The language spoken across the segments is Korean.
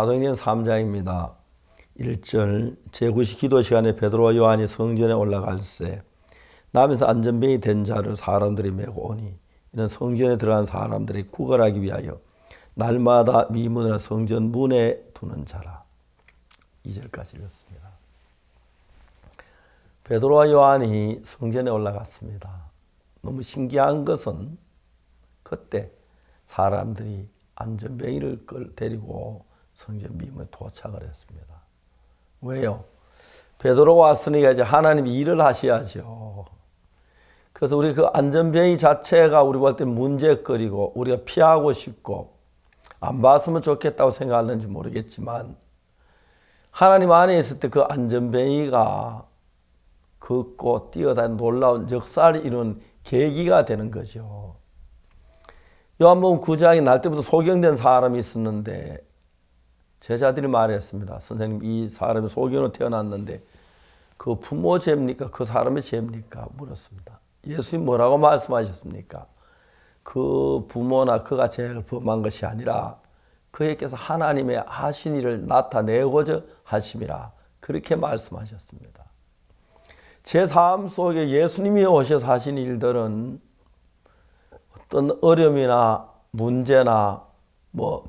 사도행전 3장입니다. 1절 제9시 기도 시간에 베드로와 요한이 성전에 올라갈새 남에서 안전병이 된 자를 사람들이 메고 오니 이는 성전에 들어간 사람들이 구걸하기 위하여 날마다 미문이나 성전 문에 두는 자라. 2절까지 읽었습니다. 베드로와 요한이 성전에 올라갔습니다. 너무 신기한 것은 그때 사람들이 안전병이를 끌 데리고 성전 미문에 도착을 했습니다. 왜요? 베드로가 왔으니까 이제 하나님이 일을 하셔야죠. 그래서 우리 그 안전병이 자체가 우리 볼때 문제거리고 우리가 피하고 싶고 안 봤으면 좋겠다고 생각하는지 모르겠지만 하나님 안에 있을 때 그 안전뱅이가 걷고 뛰어다니는 놀라운 역사를 이룬 계기가 되는 거죠. 요한복음 9장이 날 때부터 소경된 사람이 있었는데 제자들이 말했습니다. 선생님 이 사람이 소경으로 태어났는데 그 부모 죄입니까? 그 사람의 죄입니까? 물었습니다. 예수님 뭐라고 말씀하셨습니까? 그 부모나 그가 죄를 범한 것이 아니라 그에게서 하나님의 하신 일을 나타내고자 하심이라 그렇게 말씀하셨습니다. 제 삶 속에 예수님이 오셔서 하신 일들은 어떤 어려움이나 문제나 뭐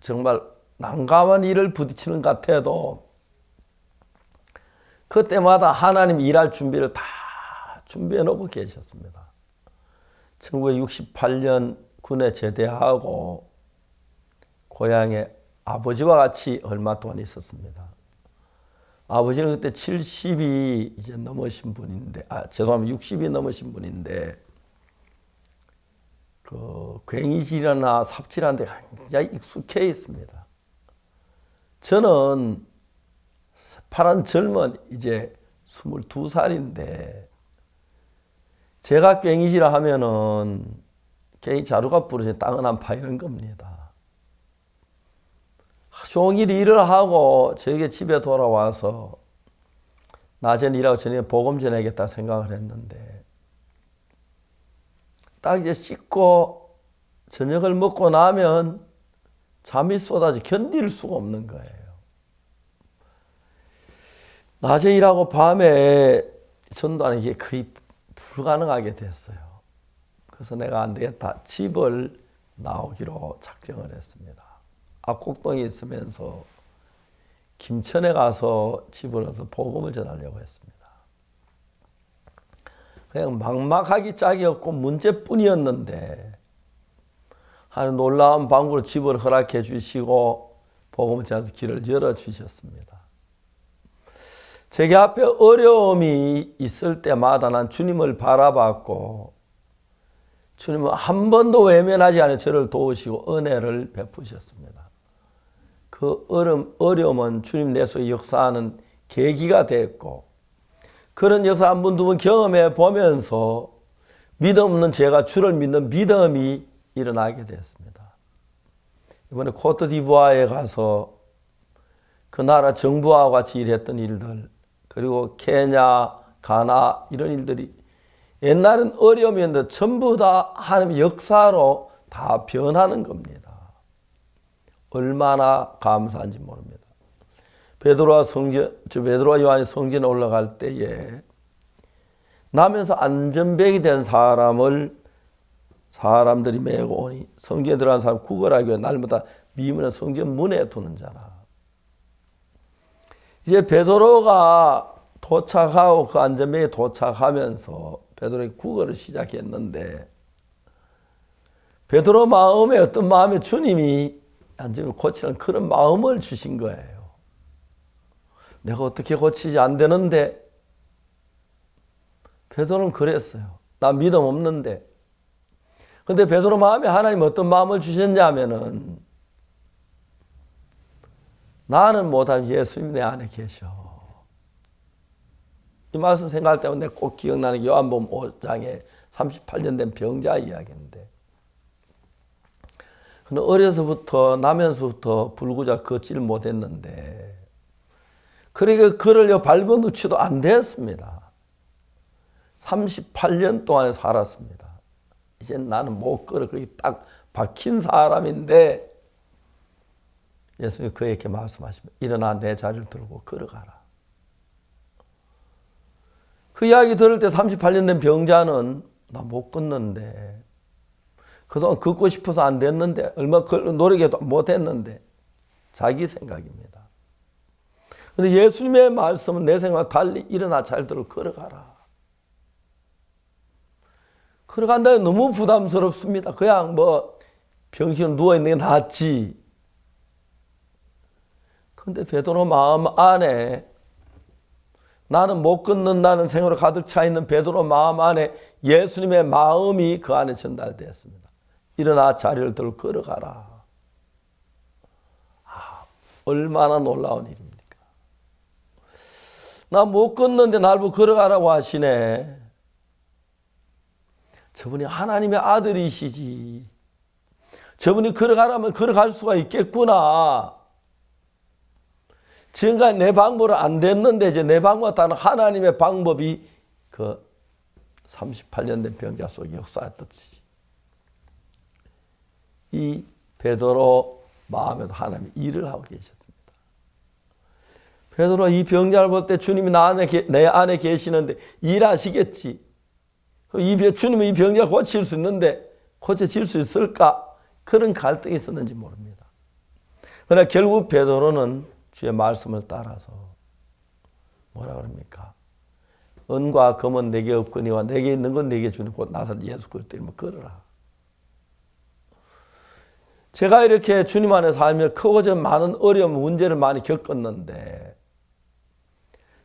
정말 난감한 일을 부딪히는 것 같아도 그때마다 하나님 일할 준비를 다 준비해 놓고 계셨습니다. 1968년 군에 제대하고 고향에 아버지와 같이 얼마 동안 있었습니다. 아버지는 그때 70이 이제 넘으신 분인데, 아, 죄송합니다. 60이 넘으신 분인데, 그, 괭이질이나 삽질하는데 굉장히 익숙해 있습니다. 저는 파란 젊은 이제 22살인데, 제가 괭이질을 하면은 괭이 자루가 부러진 땅은 안 파이는 겁니다. 종일 일을 하고 저에게 집에 돌아와서 낮에는 일하고 저녁에 복음 전해야겠다 생각을 했는데 딱 이제 씻고 저녁을 먹고 나면 잠이 쏟아져 견딜 수가 없는 거예요. 낮에 일하고 밤에 전도하는 게 거의 불가능하게 됐어요. 그래서 내가 안 되겠다. 집을 나오기로 작정을 했습니다. 압곡동에 있으면서 김천에 가서 집을 얻어 복음을 전하려고 했습니다. 그냥 막막하기 짝이 없고 문제뿐이었는데 하는 놀라운 방구로 집을 허락해 주시고 복음을 전해서 길을 열어 주셨습니다. 제게 앞에 어려움이 있을 때마다 난 주님을 바라봤고 주님은 한 번도 외면하지 않아 저를 도우시고 은혜를 베푸셨습니다. 그 어려움, 어려움은 주님 내 속에 역사하는 계기가 됐고 그런 역사 한 번, 두 번 경험해 보면서 믿음 없는 제가 주를 믿는 믿음이 일어나게 됐습니다. 이번에 코트디부아에 가서 그 나라 정부와 같이 일했던 일들 그리고 케냐, 가나 이런 일들이 옛날엔 어려움이었는데 전부 다 하나님의 역사로 다 변하는 겁니다. 얼마나 감사한지 모릅니다. 베드로와 성전, 저 베드로와 요한이 성전에 올라갈 때에 나면서 안전병이 된 사람을 사람들이 메고 오니 성전에 들어간 사람 구걸하기 위해 날마다 미문의 성전 문에 두는 자라. 이제 베드로가 도착하고 그 안전병에 도착하면서 베드로의 구걸을 시작했는데 베드로 마음에 어떤 마음에 주님이 안전을 고치는 그런 마음을 주신 거예요. 내가 어떻게 고치지 안 되는데 베드로는 그랬어요. 나 믿음 없는데. 근데 베드로 마음에 하나님 어떤 마음을 주셨냐면은 나는 못하면 예수님 내 안에 계셔. 이 말씀 생각할 때마다 꼭 기억나는 요한복음 5장에 38년 된 병자 이야기인데 근데 어려서부터 나면서부터 불구자 걷지를 못했는데 그러니까 그를 밟은 우치도 안 됐습니다. 38년 동안 살았습니다. 이제 나는 못 걸어 거기 딱 박힌 사람인데 예수님이 그에게 말씀하시면 일어나 내 자리를 들고 걸어가라. 그 이야기 들을 때 38년 된 병자는 나 못 걷는데 그동안 걷고 싶어서 안 됐는데 얼마 노력해도 못 했는데 자기 생각입니다. 근데 예수님의 말씀은 내 생각 달리 일어나 잘 들어 걸어가라. 걸어간다 너무 부담스럽습니다. 그냥 뭐 병실에 누워 있는 게 낫지. 근데 베드로 마음 안에 나는 못 걷는다는 생으로 가득 차 있는 베드로 마음 안에 예수님의 마음이 그 안에 전달되었습니다. 일어나 자리를 들고 걸어가라. 아, 얼마나 놀라운 일입니까? 나못 걷는데 날 보고 걸어가라고 하시네. 저분이 하나님의 아들이시지. 저분이 걸어가라면 걸어갈 수가 있겠구나. 지금까지 내 방법은 안 됐는데 이제 내 방법 따른 하나님의 방법이 그 38년 된 병자 속에 역사했듯이 이 베드로 마음에도 하나님이 일을 하고 계셨습니다. 베드로 이 병자를 볼 때 주님이 나 안에 내 안에 계시는데 일하시겠지. 이 주님은 이 병자를 고칠 수 있는데 고쳐질 수 있을까? 그런 갈등이 있었는지 모릅니다. 그러나 결국 베드로는 주의 말씀을 따라서 뭐라 그럽니까? 은과 금은 내게 없거니와 내게 있는 건 내게 주는 곧 나사렛 예수 그리스도 이름을 걸어라. 제가 이렇게 주님 안에 살며 크고 전 많은 어려움, 문제를 많이 겪었는데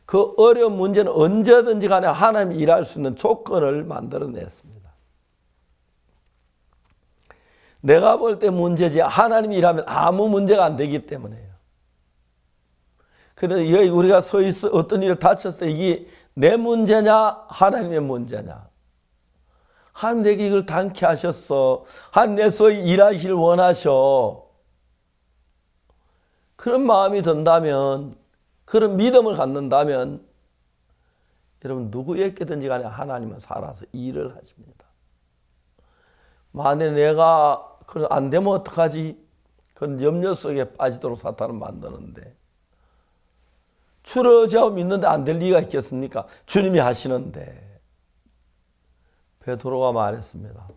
그 어려운 문제는 언제든지 간에 하나님이 일할 수 있는 조건을 만들어냈습니다. 내가 볼 때 문제지 하나님이 일하면 아무 문제가 안 되기 때문에요. 그래서 여기 우리가 서 있어 어떤 일을 다쳤어 이게 내 문제냐 하나님의 문제냐 하나님 내게 이걸 당케 하셨어 하나님 내서 일하기를 원하셔 그런 마음이 든다면 그런 믿음을 갖는다면 여러분 누구에게든지 간에 하나님은 살아서 일을 하십니다 만약 내가 안 되면 어떡하지 그런 염려 속에 빠지도록 사탄은 만드는데 추러지하고 믿는데 안 될 리가 있겠습니까? 주님이 하시는데 베드로가 말했습니다.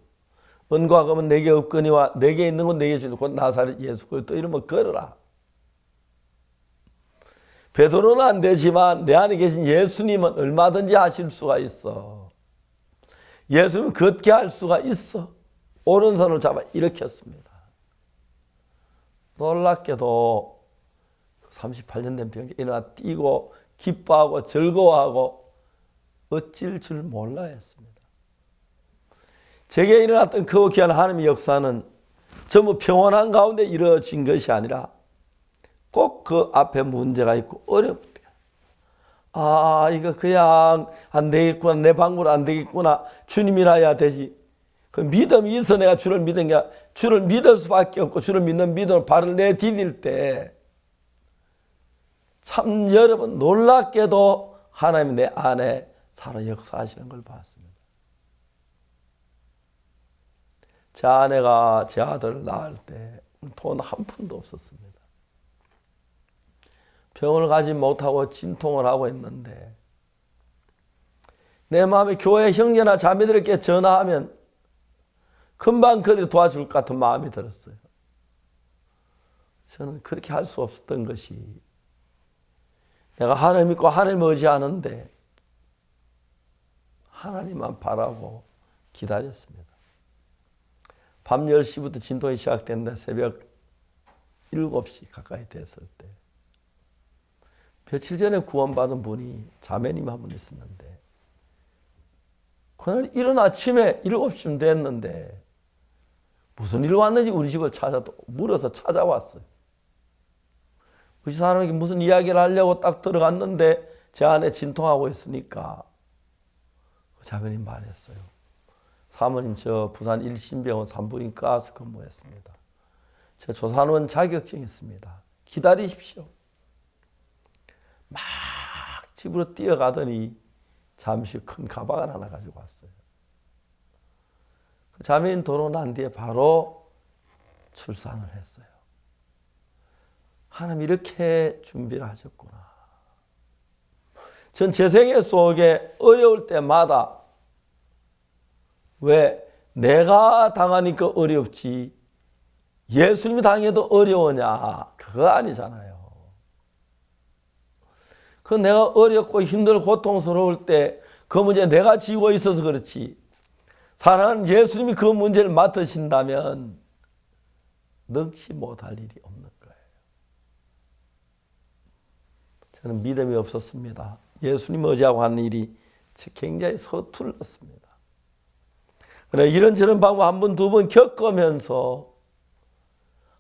은과 금은 내게 없거니와 내게 있는 건 내게 주는 곧 나사렛 예수 그리스도 이름을 걸어라. 베드로는 안 되지만 내 안에 계신 예수님은 얼마든지 하실 수가 있어. 예수님은 걷게 할 수가 있어. 오른손을 잡아 일으켰습니다. 놀랍게도 38년 된 병이 일어나 뛰고 기뻐하고 즐거워하고 어찔 줄 몰라 했습니다. 제게 일어났던 그 귀한 하나님의 역사는 전부 평온한 가운데 이루어진 것이 아니라 꼭 그 앞에 문제가 있고 어렵대. 아, 이거 그냥 안 되겠구나. 내 방법으로 안 되겠구나. 주님이라야 되지. 그 믿음이 있어 내가 주를 믿은 게 주를 믿을 수밖에 없고 주를 믿는 믿음을 발을 내디딜 때 참 여러분 놀랍게도 하나님이 내 안에 살아 역사하시는 걸 봤습니다. 제 아내가 제 아들을 낳을 때 돈 한 푼도 없었습니다. 병을 가지 못하고 진통을 하고 있는데 내 마음에 교회 형제나 자매들에게 전화하면 금방 그들이 도와줄 것 같은 마음이 들었어요. 저는 그렇게 할 수 없었던 것이 내가 하나님 믿고 하나님 의지하는데 하나님만 바라고 기다렸습니다. 밤 10시부터 진통이 시작됐는데 새벽 7시 가까이 됐을 때 며칠 전에 구원받은 분이 자매님 한 분 있었는데 그날 이른 아침에 7시쯤 됐는데 무슨 일 왔는지 우리 집을 찾아 물어서 찾아왔어요. 그 사람에게 무슨 이야기를 하려고 딱 들어갔는데 제 안에 진통하고 있으니까 그 자매님 말했어요. 사모님 저 부산 일신병원 산부인과 가서 근무했습니다. 제 조산원 자격증 있습니다. 기다리십시오. 막 집으로 뛰어가더니 잠시 큰 가방을 하나 가지고 왔어요. 그 자매인 도로 난 뒤에 바로 출산을 했어요. 하나님 이렇게 준비를 하셨구나. 전 제 생애 속에 어려울 때마다 왜 내가 당하니까 어렵지 예수님이 당해도 어려우냐 그거 아니잖아요. 그 내가 어렵고 힘들고 고통스러울 때 그 문제 내가 지고 있어서 그렇지 사랑하는 예수님이 그 문제를 맡으신다면 능치 못할 일이 없는 거예요. 저는 믿음이 없었습니다. 예수님 의지하고 하는 일이 굉장히 서툴렀습니다. 그래 이런저런 방법 한 번, 두 번 겪으면서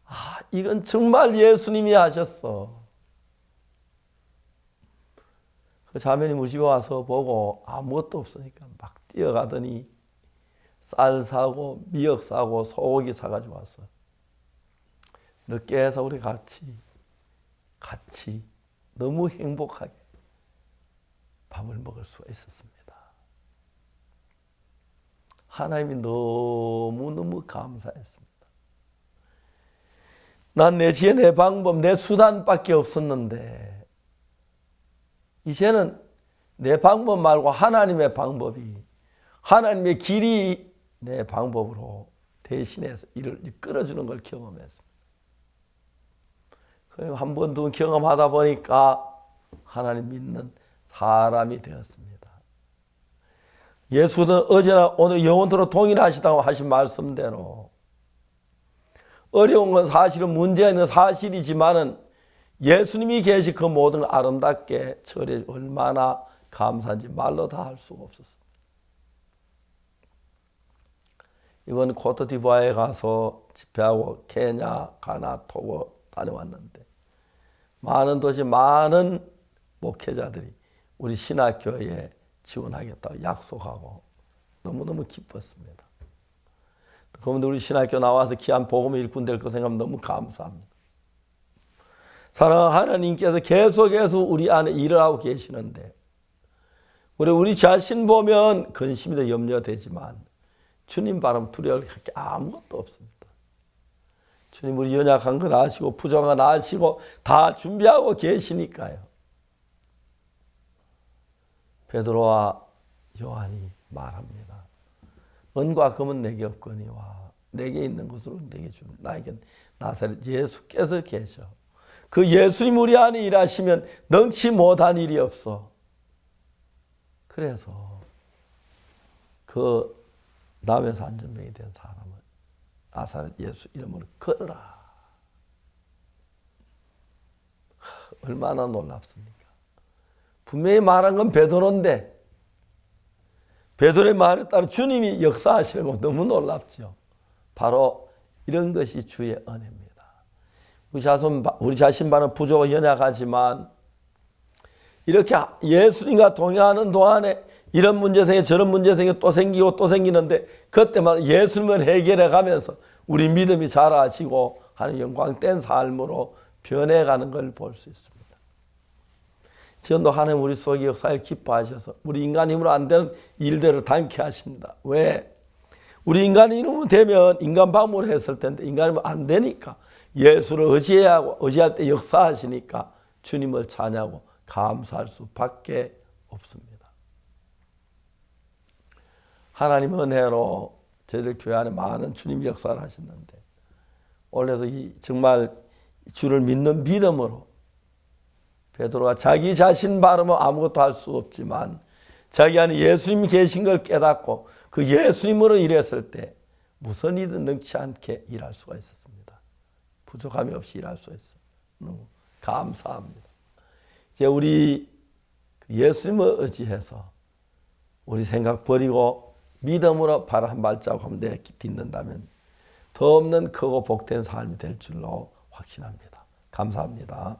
아, 이건 정말 예수님이 하셨어. 그 자매님 우리 집에 와서 보고 아무것도 없으니까 막 뛰어가더니 쌀 사고 미역 사고 소고기 사가지고 왔어요. 늦게 해서 우리 같이 같이 너무 행복하게 밥을 먹을 수가 있었습니다. 하나님이 너무너무 감사했습니다. 난 내 지혜, 내 방법, 내 수단밖에 없었는데 이제는 내 방법 말고 하나님의 방법이 하나님의 길이 내 방법으로 대신해서 이를 끌어주는 걸 경험했습니다. 한 번, 두번 경험하다 보니까 하나님 믿는 사람이 되었습니다. 예수는 어제나 오늘 영원토록 동일하시다고 하신 말씀대로 어려운 건 사실은 문제 있는 사실이지만은 예수님이 계시 그 모든 아름답게 처리 얼마나 감사한지 말로 다 할 수가 없었습니다. 이번 코트디부아에 가서 집회하고 케냐, 가나, 토고 다녀왔는데 많은 도시 많은 목회자들이 우리 신학교에 지원하겠다고 약속하고 너무너무 기뻤습니다. 그런데 우리 신학교 나와서 귀한 복음의 일꾼 될거 생각하면 너무 감사합니다. 사랑하는 하나님께서 계속해서 우리 안에 일을 하고 계시는데 우리 우리 자신 보면 근심이 더 염려되지만 주님 바람 두려울 게 아무것도 없습니다. 주님 우리 연약한 건 아시고 부정한 건 아시고 다 준비하고 계시니까요. 베드로와 요한이 말합니다. 은과 금은 내게 없거니와 내게 있는 것으로 내게 주 나에게 나사렛 예수께서 계셔. 그 예수님 우리 안에 일하시면 능치 못한 일이 없어. 그래서 그 남에서 안전병이 된 사람을 나사렛 예수 이름으로 걸어라. 얼마나 놀랍습니까? 분명히 말한 건 베드로인데 베드로의 말에 따라 주님이 역사하시는 거 너무 놀랍죠. 바로 이런 것이 주의 은혜입니다. 우리 자신, 우리 자신 반은 부족하 연약하지만 이렇게 예수님과 동행하는 동안에 이런 문제 생겨 저런 문제 생겨 또 생기고 또 생기는데 그때마다 예수님을 해결해 가면서 우리 믿음이 자라지고 하는 영광된 삶으로 변해가는 걸 볼 수 있습니다. 지금도 하나님 우리 속에 역사를 기뻐하셔서 우리 인간 힘으로 안 되는 일들을 담게 하십니다. 왜? 우리 인간 힘으로 되면 인간 방법을 했을 텐데 인간 힘으로 안 되니까 예수를 의지해야 하고 의지할 때 역사하시니까 주님을 찬양하고 감사할 수밖에 없습니다. 하나님 은혜로 저희들 교회 안에 많은 주님 역사를 하셨는데 올해도 이 정말 주를 믿는 믿음으로 베드로가 자기 자신 바르면 아무것도 할 수 없지만 자기 안에 예수님이 계신 걸 깨닫고 그 예수님으로 일했을 때 무슨 일든 능치 않게 일할 수가 있었습니다. 부족함이 없이 일할 수 있어요. 너무 감사합니다. 이제 우리 예수님을 의지해서 우리 생각 버리고 믿음으로 바로 한 발자국 내 딛는다면 더 없는 크고 복된 삶이 될 줄로 확신합니다. 감사합니다.